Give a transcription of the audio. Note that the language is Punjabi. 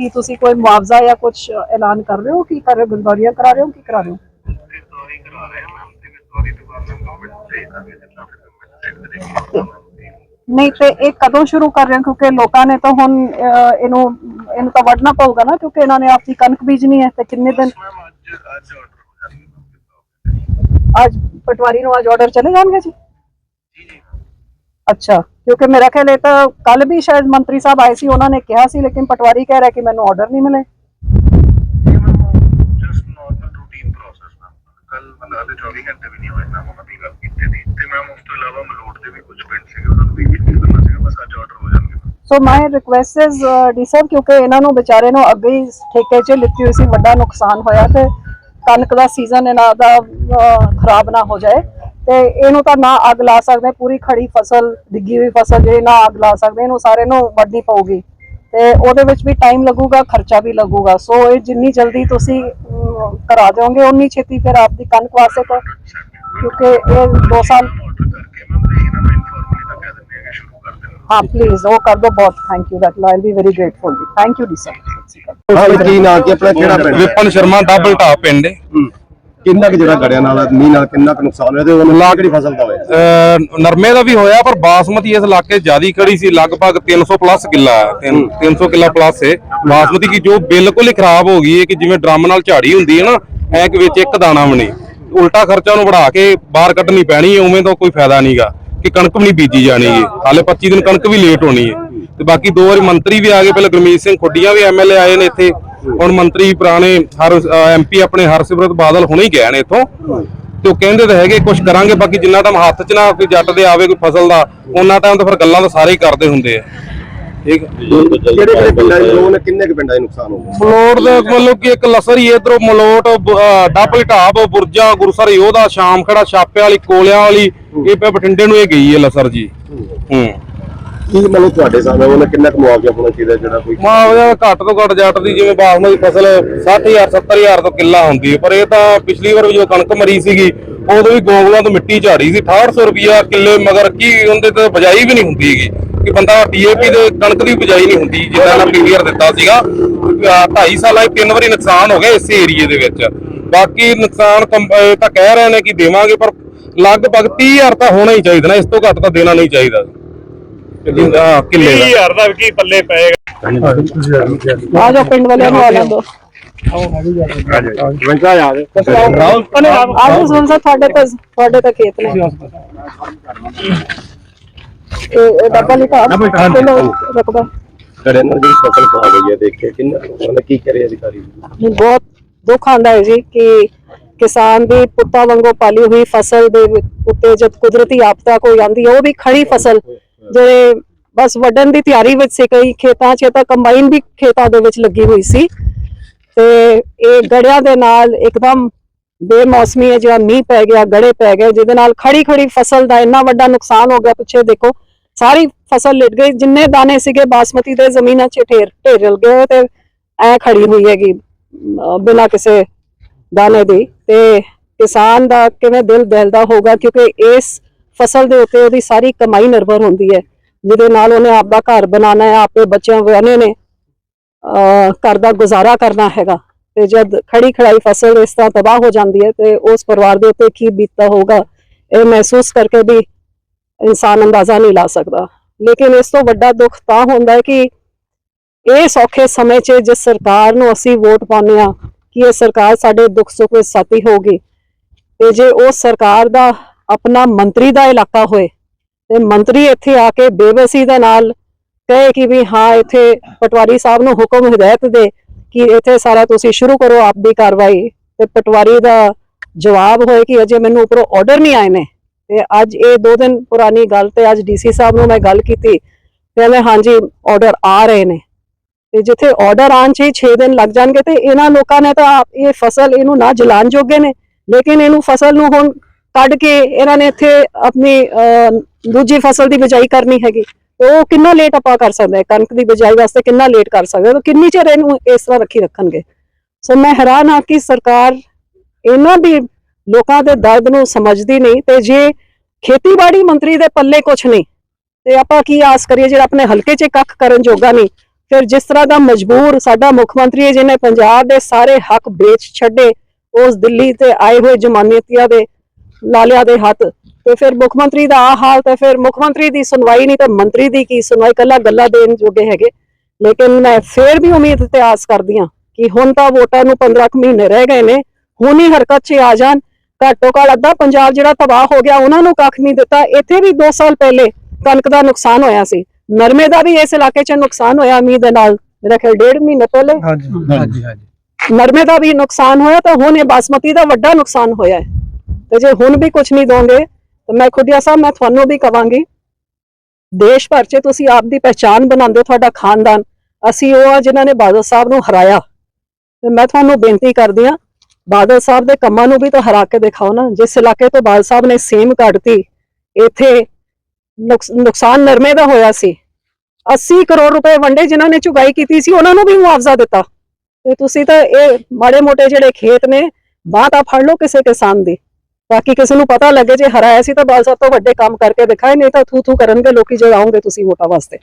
ਕੀ ਤੁਸੀਂ ਕੋਈ ਮੁਆਵਜ਼ਾ ਜਾਂ ਕੁਝ ਐਲਾਨ ਕਰ ਰਹੇ ਹੋ? ਕੀ ਕਰ ਰਹੇ ਹੋ? ਗਰਦੌਰੀਆਂ ਕਰਾ ਰਹੇ ਹੋ? ਕੀ ਕਰਾ ਰਹੇ ਹੋ? ਸੌਰੀ ਕਰਾ ਰਹੇ ਹਾਂ ਮੈਮ ਤੇ ਸੌਰੀ ਤੋਂ ਬਾਅਦ ਮੈਂ ਗਵਰਨਮੈਂਟ ਜਿੰਨਾ ਫਿਰ ਨਹੀਂ ਤੇ ਇਹ ਕਦੋਂ ਸ਼ੁਰੂ ਕਰ ਰਹੇ ਹੋ? ਕਿਉਂਕਿ ਲੋਕਾਂ ਨੇ ਤਾਂ ਹੁਣ ਇਹਨੂੰ ਇਹਨੂੰ ਤਾਂ ਵੱਢਣਾ ਪਊਗਾ ਨਾ ਕਿਉਂਕਿ ਇਹਨਾਂ ਨੇ ਆਪਣੀ ਕਣਕ ਬੀਜਣੀ ਹੈ ਤੇ ਕਿੰਨੇ ਦਿਨ ਅੱਜ ਆਰਡਰ ਅੱਜ ਪਟਵਾਰੀ ਨੂੰ ਅੱਜ ਆਰਡਰ ਚਲੇ ਜਾਣਗੇ ਜੀ? ਜੀ ਜੀ। ਅੱਛਾ। ਕਿਉਂਕਿ ਮੇਰਾ ਖਿਆਲ ਇਹ ਤਾਂ ਕੱਲ ਵੀ ਸ਼ਾਇਦ ਮੰਤਰੀ ਸਾਹਿਬ ਆਏ ਸੀ ਉਹਨਾਂ ਨੇ ਕਿਹਾ ਸੀ ਲੇਕਿਨ ਪਟਵਾਰੀ ਕਹਿ ਰਿਹਾ ਕਿ ਮੈਨੂੰ ਆਰਡਰ ਨਹੀਂ ਮਿਲੇ। ਇਹ ma'am just normal routine process ma'am ਕੱਲ ਮਤਲਬ ਹਾਲੇ 24 ਘੰਟੇ ਵੀ ਨਹੀਂ ਹੋਏ ਨਾ ਉਹਨਾਂ ਦੀ ਗੱਲ ਕੀਤੀ ਸੀ ਤੇ ਮੈਮ ਉਸ ਤੋਂ ਇਲਾਵਾ ਮਲੋਟ ਦੇ ਵੀ ਕੁਝ ਪਿੰਡ ਸੀਗੇ ਉਹਨਾਂ ਨੂੰ ਵੀ ਕੀਤੀ ਕਰਨਾ ਸੀਗਾ ਬਸ ਅੱਜ ਆਰਡਰ ਹੋ ਜਾਣਗੇ। So my request is the sir ਕਿਉਂਕਿ ਇਹਨਾਂ ਨੂੰ ਵਿਚਾਰੇ ਨੂੰ ਅੱਗੇ ਹੀ ਠੇਕੇ 'ਚ ਲਿੱਤੀ ਹੋਈ ਸੀ ਵੱਡਾ ਨੁਕਸਾਨ ਹੋਇਆ ਤੇ ਕਣਕ ਦਾ ਸੀਜ਼ਨ ਇਹਨਾਂ ਦਾ ਖਰਾਬ ਨਾ ਹੋ ਜਾਏ। ਤੇ ਇਹਨੂੰ ਤਾਂ ਨਾ ਅੱਗ ਲਾ ਸਕਦੇ ਪੂਰੀ ਖੜੀ ਫਸਲ ਡਿੱਗੀ ਹੋਈ ਫਸਲ ਜਿਹੜੀ ਨਾ ਅੱਗ ਲਾ ਸਕਦੇ ਇਹਨੂੰ ਸਾਰੇ ਨੂੰ ਵੱਢਣੀ ਪਊਗੀ। ਤੇ ਉਹਦੇ ਵਿੱਚ ਵੀ ਟਾਈਮ ਲੱਗੂਗਾ ਖਰਚਾ ਵੀ ਲੱਗੂਗਾ। ਸੋ ਇਹ ਜਿੰਨੀ ਜਲਦੀ ਤੁਸੀਂ ਕਰਾ ਦਿਓਗੇ ਉਨੀ ਛੇਤੀ ਫਿਰ ਆਪਦੀ ਕਣਕ ਵਾਸਤੇ ਤਾਂ ਕਿਉਂਕਿ ਇਹ 2 ਸਾਲ ਆਰਡਰ ਕਰਕੇ ਮੈਮ ਤੇ ਇਹਨਾਂ ਨੂੰ ਇਨਫੋਰਮਲੀ ਤਾਂ ਕਹਿ ਦਿੰਦੇ ਆ ਕਿ ਸ਼ੁਰੂ ਕਰ ਦੇਣਾ ਹਾਂ ਪਲੀਜ਼ ਉਹ ਕਰ ਦੋ ਬਹੁਤ। Thank you that I be very grateful ji thank you D sir ਹਾਂ ਕੀ ਨਾਂ ਕੀ ਆਪਣਾ ਕਿਹੜਾ ਪਿੰਡ? ਵਿਪਨ ਸ਼ਰਮਾ ਡਬਲ ਟਾਪ ਪਿੰਡ। ਹੈ। ਕਿੰਨਾ ਕੁ ਜਿਹੜਾ ਗੜਿਆਂ ਨਾਲ ਮੀਂਹ ਨਾਲ ਕਿੰਨਾ ਕੁ ਨੁਕਸਾਨ ਹੋਇਆ ਤੇ ਉਹ ਲਾ ਕਿਹੜੀ ਫਸਲ ਦਾ ਹੋਇਆ? ਅਹ ਨਰਮੇ ਦਾ ਵੀ ਹੋਇਆ ਪਰ ਬਾਸਮਤੀ ਇਸ ਇਲਾਕੇ ਜਿਆਦੀ ਖੜੀ ਸੀ ਲਗਭਗ 300 ਪਲੱਸ ਕਿੱਲਾ ਹੈ। ਤਿੰਨ- 300 ਕਿੱਲਾ ਪਲੱਸ ਹੈ। ਬਾਸਮਤੀ ਕੀ ਜੋ ਬਿਲਕੁਲ ਹੀ ਖਰਾਬ ਹੋ ਗਈ ਹੈ ਕਿ ਜਿਵੇਂ ਡਰਮ ਨਾਲ ਝਾੜੀ ਹੁੰਦੀ ਹੈ ਨਾ ਐ ਕਿ ਵਿੱਚ ਇੱਕ ਦਾਣਾ ਵੀ ਨਹੀਂ। ਉਲਟਾ ਖਰਚਾ ਨੂੰ ਵਧਾ ਕੇ ਬਾਹਰ ਕੱਢਣੀ ਪੈਣੀ ਹੈ ਉਵੇਂ ਤਾਂ ਕੋਈ ਫਾਇਦਾ ਨਹੀਂਗਾ ਕਿ ਕਣਕ ਵੀ ਨਹੀਂ ਬੀਜੀ ਜਾਣੀ ਹੈ। ਹਾਲੇ 25 ਦਿਨ ਕਣਕ ਵੀ ਲੇਟ ਹੋਣੀ ਹੈ। ਤੇ ਬਾਕੀ ਦੋ ਵਾਰੀ ਮੰਤਰੀ ਵੀ ਆ ਗਏ ਪਹਿਲਾਂ ਗੁਰਮੀਤ ਸਿੰਘ ਖੁੱਡੀਆਂ ਵੀ ਐਮਐਲਏ ਆਏ ਨੇ ਇੱਥੇ। ਹੁਣ ਮੰਤਰੀ ਪੁਰਾਣੇ ਹਰ ਐਮਪੀ ਆਪਣੇ ਹਰਸਿਮਰਤ ਬਾਦਲ ਹੁਣੇ ਹੀ ਗਏ ਨੇ ਇੱਥੋਂ। ਤੇ ਉਹ ਕਹਿੰਦੇ ਤਾਂ ਹੈਗੇ ਕੁਝ ਕਰਾਂਗੇ ਬਾਕੀ ਜਿੰਨਾ ਟਾਈਮ ਹੱਥ 'ਚ ਨਾ ਕੋਈ ਜੱਟ ਦੇ ਆਵੇ ਕੋਈ ਫਸਲ ਦਾ ਉਹਨਾਂ ਟਾਈਮ ਤਾਂ ਫਿਰ ਗੱਲਾਂ ਤਾਂ ਸਾਰੇ ਹੀ ਕਰਦੇ ਹੁੰਦੇ ਆ। ਠੀਕ? ਹੈ ਕਿਹੜੇ ਕਿਹੜੇ ਪਿੰਡਾਂ ਦੇ ਲੋਕ ਨੇ ਕਿੰਨੇ ਕੁ ਪਿੰਡਾਂ 'ਚ ਨੁਕਸਾਨ ਹੋ ਗਿਆ? ਮਲੋਟ ਦਾ ਮਤਲਬ ਕਿ ਇੱਕ ਲਸਰੀ ਇਧਰੋਂ ਮਲੋਟ ਡੱਬਲ ਢਾਬ ਬੁਰਜਾ ਗੁਰਸਰ ਯੋਧਾ ਸ਼ਾਮ ਖੜਾ ਛਾਪੇ ਵਾਲੀ ਕੋਲਿਆਂ ਵਾਲੀ ਇਹ ਪੇ ਬਠਿੰਡੇ ਨੂੰ ਇਹ ਗਈ ਹੈ ਲਸਰ ਜੀ। ਹੂੰ। ਕੀ ਮਤਲਬ ਤੁਹਾਡੇ ਸਾਹਮਣੇ ਉਹਨੇ ਕਿੰਨਾ ਕੁ ਮੁਆਵਜ਼ਾ ਹੋਣਾ ਚਾਹੀਦਾ ਜਿਹੜਾ ਕੋਈ ਮੁਆਵਜ਼ਾ ਘੱਟ ਤੋਂ ਘੱਟ ਜੱਟ ਦੀ ਜਿਵੇਂ ਬਾਸਮਤੀ ਫਸਲ 60000 70000 ਤੋਂ ਕਿੱਲਾ ਹੁੰਦੀ ਹੈ। ਪਰ ਇਹ ਤਾਂ ਪਿਛਲੀ ਵਾਰ ਵੀ ਜੋ ਕਣਕ ਮਰੀ ਸੀਗੀ, ਉਦੋਂ ਵੀ ਗੋਂਗਲਾਂ ਤੋਂ ਮਿੱਟੀ ਝਾੜੀ ਸੀ। 6800 ਰੁਪਿਆ ਕਿੱਲੇ ਮਗਰ ਕੀ ਉਹਦੇ ਤੇ ਬਜਾਈ ਵੀ ਨਹੀਂ ਹੁੰਦੀ ਹੈਗੀ। ਕਿ ਬੰਦਾ ਡੀਏਪੀ ਦੇ ਕਣਕ ਦੀ ਬਜਾਈ ਨਹੀਂ ਹੁੰਦੀ, ਜਿੱਦਾਂ ਨਾ ਪੀਵੀਆਰ ਦਿੱਤਾ ਸੀਗਾ। 2.5 ਸਾਲਾਂ 'ਚ ਤਿੰਨ ਵਾਰੀ ਨੁਕਸਾਨ ਹੋ ਗਿਆ ਇਸੇ ਏਰੀਏ ਦੇ ਵਿੱਚ। ਬਾਕੀ ਨੁਕਸਾਨ ਕੰਪ- ਇਹ ਤਾਂ ਕਹਿ ਰਹੇ ਨੇ ਕਿ ਦੇਵਾਂਗੇ, ਪਰ ਲਗਭਗ 30000 ਤਾਂ ਹੋਣਾ ਹੀ ਚਾਹੀਦਾ ਨਾ, ਇਸ ਤੋਂ ਘੱਟ ਤਾਂ ਦੇਣਾ ਨਹੀਂ ਚਾਹੀਦਾ। ਹਾਂ ਕਿੱਲੇ ਦਾ। ਹਜ਼ਾਰ ਦਾ ਕੀ ਪੱਲੇ ਪਏਗਾ। ਆ ਜਾਓ ਪਿੰਡ ਵਾਲਿਆਂ ਨੂੰ ਆ ਲੈਣ ਦਿਓ ਵੰਚਾ ਯਾਦ ਆ ਜਾਓ ਸੁਣ ਸਾ ਤੁਹਾਡੇ ਤਾਂ ਤੁਹਾਡੇ ਤਾਂ ਖੇਤ ਨੇ। ਇਹ ਇਹ ਡੱਬਾ ਲਿਖਾ ਪਿੰਡ ਰਕਬਾ ਗੜਿਆਂ ਨਾਲ ਜਿਹੜੀ ਫਸਲ ਖਾ ਗਈ ਹੈ ਦੇਖ ਕੇ ਕਿੰਨਾ ਉਹਨੇ ਕੀ ਕਰਿਆ ਅਧਿਕਾਰੀ ਮੈਨੂੰ ਬਹੁਤ ਦੁੱਖ ਆਂਦਾ ਹੈ ਜੀ ਕਿ ਕਿਸਾਨ ਦੀ ਪੁੱਤਾਂ ਵਾਂਗੂ ਪਾਲੀ ਹੋਈ ਫਸਲ ਦੇ ਉੱਤੇ ਜਦ ਕੁਦਰਤੀ ਆਪਦਾ ਕੋਈ ਆਂਦੀ ਹੈ ਉਹ ਵੀ ਖੜੀ ਫਸਲ ਜਿਹੜੇ ਬਸ ਵੱਢਣ ਦੀ ਤਿਆਰੀ ਵਿੱਚ ਸੀ, ਕਈ ਖੇਤਾਂ 'ਚ ਤਾਂ ਕੰਬਾਈਨ ਵੀ ਖੇਤਾਂ ਦੇ ਵਿੱਚ ਲੱਗੀ ਹੋਈ ਸੀ। ਤੇ ਇਹ ਗੜਿਆਂ ਦੇ ਨਾਲ ਇੱਕਦਮ ਬੇਮੌਸਮੀ ਹੈ, ਜਿਹੜਾ ਮੀਂਹ ਪੈ ਗਿਆ, ਗੜੇ ਪੈ ਗਏ, ਜਿਹਦੇ ਨਾਲ ਖੜੀ ਖੜੀ ਫਸਲ ਦਾ ਇੰਨਾ ਵੱਡਾ ਨੁਕਸਾਨ ਹੋ ਗਿਆ। ਪਿੱਛੇ ਦੇਖੋ, ਸਾਰੀ ਫਸਲ ਲਿਟ ਗਈ, ਜਿੰਨੇ ਦਾਣੇ ਸੀਗੇ ਬਾਸਮਤੀ ਦੇ ਜ਼ਮੀਨਾਂ 'ਚ ਢੇਰ ਢੇਰ ਗਏ ਤੇ ਐ ਖੜੀ ਹੋਈ ਹੈਗੀ, ਅਹ ਬਿਨਾਂ ਕਿਸੇ ਦਾਣੇ ਦੀ। ਤੇ ਕਿਸਾਨ ਦਾ ਕਿਵੇਂ ਦਿਲ ਦਹਿਲਦਾ ਹੋਗਾ ਕਿਉਂਕਿ ਇਸ ਫਸਲ ਦੇ ਉੱਤੇ ਉਹਦੀ ਸਾਰੀ ਕਮਾਈ ਨਿਰਭਰ ਹੁੰਦੀ ਹੈ। ਜਿਹਦੇ ਨਾਲ ਉਹਨੇ ਆਪਦਾ ਘਰ ਬਣਾਉਣਾ ਹੈ, ਆਪੇ ਬੱਚਿਆਂ ਵਿਆਹਨੇ ਨੇ, ਅਹ ਘਰ ਦਾ ਗੁਜ਼ਾਰਾ ਕਰਨਾ ਹੈਗਾ। ਤੇ ਜਦ ਖੜੀ ਖੜਾਈ ਫਸਲ ਇਸ ਤਰ੍ਹਾਂ ਤਬਾਹ ਹੋ ਜਾਂਦੀ ਹੈ ਤੇ ਉਸ ਪਰਿਵਾਰ ਦੇ ਉੱਤੇ ਕੀ ਬੀਤਦਾ ਹੋਊਗਾ, ਇਹ ਮਹਿਸੂਸ ਕਰਕੇ ਵੀ ਇਨਸਾਨ ਅੰਦਾਜ਼ਾ ਨਹੀਂ ਲਾ ਸਕਦਾ। ਲੇਕਿਨ ਇਸ ਤੋਂ ਵੱਡਾ ਦੁੱਖ ਤਾਂ ਹੁੰਦਾ ਹੈ ਕਿ ਇਹ ਸੌਖੇ ਸਮੇਂ 'ਚ ਜਿਸ ਸਰਕਾਰ ਨੂੰ ਅਸੀਂ ਵੋਟ ਪਾਉਂਦੇ ਆ ਕਿ ਇਹ ਸਰਕਾਰ ਸਾਡੇ ਦੁੱਖ ਸੁੱਖ ਵਿੱਚ ਸਾਥੀ ਹੋਊਗੀ। ਤੇ ਜੇ ਉਹ ਸਰਕਾਰ ਦਾ ਆਪਣਾ ਮੰਤਰੀ ਦਾ ਇਲਾਕਾ ਹੋਏ। ਤੇ ਮੰਤਰੀ ਇੱਥੇ ਆ ਕੇ ਬੇਵਸੀ ਦੇ ਨਾਲ ਕਹੇ ਕਿ ਵੀ ਹਾਂ, ਇੱਥੇ ਪਟਵਾਰੀ ਸਾਹਿਬ ਨੂੰ ਹੁਕਮ ਹਦਾਇਤ ਦੇ ਕਿ ਇੱਥੇ ਸਾਰਾ ਤੁਸੀਂ ਸ਼ੁਰੂ ਕਰੋ ਆਪਦੀ ਕਾਰਵਾਈ। ਤੇ ਪਟਵਾਰੀ ਦਾ ਜਵਾਬ ਹੋਏ ਕਿ ਅਜੇ ਮੈਨੂੰ ਉੱਪਰੋਂ ਆਰਡਰ ਨਹੀਂ ਆਏ ਨੇ। ਤੇ ਅੱਜ ਇਹ ਦੋ ਦਿਨ ਪੁਰਾਣੀ ਗੱਲ ਤੇ ਅੱਜ ਡੀਸੀ ਸਾਹਿਬ ਨੂੰ ਮੈਂ ਗੱਲ ਕੀਤੀ, ਤੇ ਕਹਿੰਦੇ ਹਾਂਜੀ ਆਰਡਰ ਆ ਰਹੇ ਨੇ। ਤੇ ਜਿੱਥੇ ਆਰਡਰ ਆਉਣ 'ਚ ਹੀ 6 ਦਿਨ ਲੱਗ ਜਾਣਗੇ ਤੇ ਇਹਨਾਂ ਲੋਕਾਂ ਨੇ ਤਾਂ ਇਹ ਫਸਲ ਇਹਨੂੰ ਨਾ ਜਲਾਣ ਜੋਗੇ ਨੇ, ਲੇਕਿਨ ਇਹਨੂੰ ਫਸਲ ਨੂੰ ਹੁਣ ਕੱਢ ਕੇ ਇਹਨਾਂ ਨੇ ਇੱਥੇ ਆਪਣੀ ਦੂਜੀ ਫਸਲ ਦੀ ਬਿਜਾਈ ਕਰਨੀ ਹੈਗੀ। ਉਹ ਕਿੰਨਾ ਲੇਟ ਆਪਾਂ ਕਰ ਸਕਦੇ ਹਾਂ? ਕਣਕ ਦੀ ਬਿਜਾਈ ਵਾਸਤੇ ਕਿੰਨਾ ਲੇਟ ਕਰ ਸਕਦੇ ਹਾਂ? ਕਿੰਨੀ ਚਿਰ ਇਹਨੂੰ ਇਸ ਤਰ੍ਹਾਂ ਰੱਖੀ ਰੱਖਣਗੇ? ਸੋ ਮੈਂ ਹੈਰਾਨ ਹਾਂ ਕਿ ਸਰਕਾਰ ਇਹਨਾਂ ਵੀ ਲੋਕਾਂ ਦੇ ਦਰਦ ਨੂੰ ਸਮਝਦੀ ਨਹੀਂ ਤੇ ਜੇ ਖੇਤੀਬਾੜੀ ਮੰਤਰੀ ਦੇ ਪੱਲੇ ਕੁਝ ਨਹੀਂ, ਤੇ ਆਪਾਂ ਕੀ ਆਸ ਕਰੀਏ ਜਿਹੜਾ ਆਪਣੇ ਹਲਕੇ 'ਚ ਕੱਖ ਕਰਨ ਜੋਗਾ ਨਹੀਂ? ਫਿਰ ਜਿਸ ਤਰ੍ਹਾਂ ਦਾ ਮਜਬੂਰ ਸਾਡਾ ਮੁੱਖ ਮੰਤਰੀ ਹੈ, ਜਿਹਨੇ ਪੰਜਾਬ ਦੇ ਸਾਰੇ ਹੱਕ ਵੇਚ ਛੱਡੇ, ਉਸ ਦਿੱਲੀ ਤੇ ਆਏ ਹੋਏ ਜਮਾਨੀਅਤੀਆਂ ਦੇ ਲਾਲਿਆਂ ਦੇ ਹੱਥ। ਤੇ ਫਿਰ ਮੁੱਖ ਮੰਤਰੀ ਦਾ ਆ ਹਾਲ ਤੇ ਫਿਰ ਮੁੱਖ ਮੰਤਰੀ ਦੀ ਸੁਣਵਾਈ ਨਹੀਂ ਤਾਂ ਮੰਤਰੀ ਦੀ ਕੀ ਸੁਣਵਾਈ? ਕੱਲਾ ਗੱਲਾਂ ਦੇਣ ਜੋਗੇ ਹੈਗੇ। ਲੇਕਿਨ ਮੈਂ ਫੇਰ ਵੀ ਉਮੀਦ ਤੇ ਆਸ ਕਰਦੀ ਹਾਂ ਕਿ ਹੁਣ ਤਾਂ ਵੋਟਾਂ ਨੂੰ 15 ਕੁ ਮਹੀਨੇ ਰਹਿ ਗਏ ਨੇ। ਹੁਣ ਹੀ ਹਰਕਤ 'ਚ ਆ ਜਾਣ। ਘੱਟੋ ਘੱਟ ਅੱਧਾ ਪੰਜਾਬ ਜਿਹੜਾ ਤਬਾਹ ਹੋ ਗਿਆ ਉਹਨਾਂ ਨੂੰ ਕੱਖ ਨਹੀਂ ਦਿੱਤਾ। ਇੱਥੇ ਵੀ 2 ਸਾਲ ਪਹਿਲੇ ਕਣਕ ਦਾ ਨੁਕਸਾਨ ਹੋਇਆ ਸੀ। ਨਰਮੇ ਦਾ ਵੀ ਇਸ ਇਲਾਕੇ 'ਚ ਨੁਕਸਾਨ ਹੋਇਆ ਮੀਂਹ ਦੇ ਨਾਲ। ਮੇਰਾ ਖਿਆਲ ਡੇਢ ਮਹੀਨੇ ਪਹਿਲੇ ਹਾਂਜੀ ਹਾਂਜੀ ਹਾਂਜੀ। ਨਰਮੇ ਦਾ ਵੀ ਨੁਕਸਾਨ ਹੋਇਆ ਤਾਂ ਹੁਣ ਇਹ ਬਾਸਮਤੀ ਦਾ ਵੱਡਾ ਨੁਕਸਾਨ ਹੋਇਆ ਹੈ। ਤੇ ਜੇ ਹੁਣ ਵੀ ਕੁਝ ਨਹੀਂ ਦੋਗੇ, ਤਾਂ ਮੈਂ ਖੁਦਿਆ ਸਾਹਿਬ ਮੈਂ ਤੁਹਾਨੂੰ ਵੀ ਕਵਾਂਗੀ, ਦੇਸ਼ ਭਰ 'ਚ ਤੁਸੀਂ ਆਪ ਦੀ ਪਹਿਚਾਨ ਬਣਾਉਂਦੇ ਤੁਹਾਡਾ ਖਾਨਦਾਨ। ਅਸੀਂ ਉਹ ਆ ਜਿਨ੍ਹਾਂ ਨੇ ਬਾਦਲ ਸਾਹਿਬ ਨੂੰ ਹਰਾਇਆ। ਤੇ ਮੈਂ ਤੁਹਾਨੂੰ ਬੇਨਤੀ ਕਰਦੀ ਆ ਬਾਦਲ ਸਾਹਿਬ ਦੇ ਕੰਮਾਂ ਨੂੰ ਵੀ ਤਾਂ ਹਰਾ ਕੇ ਦਿਖਾਓ ਨਾ। ਜਿਸ ਇਲਾਕੇ ਤੋਂ ਬਾਦਲ ਸਾਹਿਬ ਨੇ ਸੇਮ ਕੱਢਤੀ, ਇੱਥੇ ਨੁਕਸ- ਨੁਕਸਾਨ ਨਰਮੇ ਦਾ ਹੋਇਆ ਸੀ। 80 ਕਰੋੜ ਰੁਪਏ ਵੰਡੇ ਜਿਨ੍ਹਾਂ ਨੇ ਚੁਗਾਈ ਕੀਤੀ ਸੀ, ਉਹਨਾਂ ਨੂੰ ਵੀ ਮੁਆਵਜ਼ਾ ਦਿੱਤਾ। ਤੇ ਤੁਸੀਂ ਤਾਂ ਇਹ ਮਾੜੇ ਮੋਟੇ ਜਿਹੜੇ ਖੇਤ ਨੇ, ਬਾਂਹ ਤਾਂ ਫੜ ਲਓ ਕਿਸੇ ਕਿਸਾਨ ਦੀ। ਬਾਕੀ ਕਿਸੇ ਨੂੰ ਪਤਾ ਲੱਗੇ ਜੇ ਹਰਾਇਆ ਸੀ ਤਾਂ ਬਾਲ ਸਾਹਿਬ ਤੋਂ ਵੱਡੇ ਕੰਮ ਕਰਕੇ ਦਿਖਾਏ ਨਹੀਂ ਤਾਂ ਥੂ ਥੂ ਕਰਨਗੇ, ਲੋਕੀ ਜੇ ਆਉਂਗੇ ਤੁਸੀਂ ਵੋਟਾਂ ਵਾਸਤੇ।